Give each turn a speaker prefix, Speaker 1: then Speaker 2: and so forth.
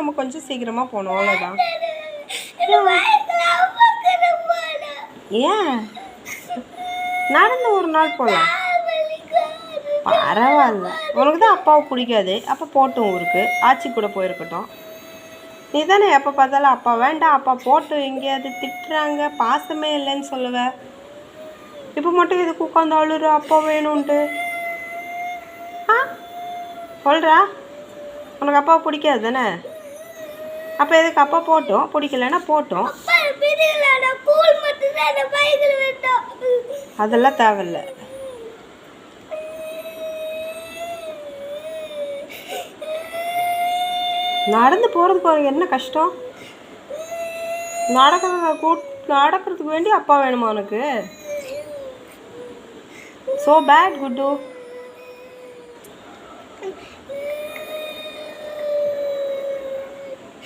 Speaker 1: நம்ம கொஞ்சம் சீக்கிரமாக போகணும் அவ்வளோதான் ஏன்? நடந்து ஒரு நாள் போகலாம் பரவாயில்ல. உனக்கு தான் அப்பாவை பிடிக்காது. அப்போ போட்டும் ஊருக்கு. ஆச்சி கூட போயிருக்கட்டும். நீ தானே எப்போ பார்த்தாலும் அப்பா. வேண்டாம் அப்பா போட்டு எங்கேயாவது திட்டுறாங்க. பாசமே இல்லைன்னு சொல்லுவ. இப்போ மட்டும் இதுக்கு உட்காந்து அழுற? அப்பா வேணும்ன்ட்டு. ஆ? சொல்கிறா உனக்கு அப்பாவை பிடிக்காது தானே? அப்போ எதுக்கு? அப்பா போட்டோம். பிடிக்கலன்னா போட்டோம். அதெல்லாம் தேவையில்ல. நடந்து போகிறதுக்கு அவருக்கு என்ன கஷ்டம்? நடக்க கூட் நடக்கிறதுக்கு வேண்டி அப்பா வேணுமா உனக்கு? So bad good.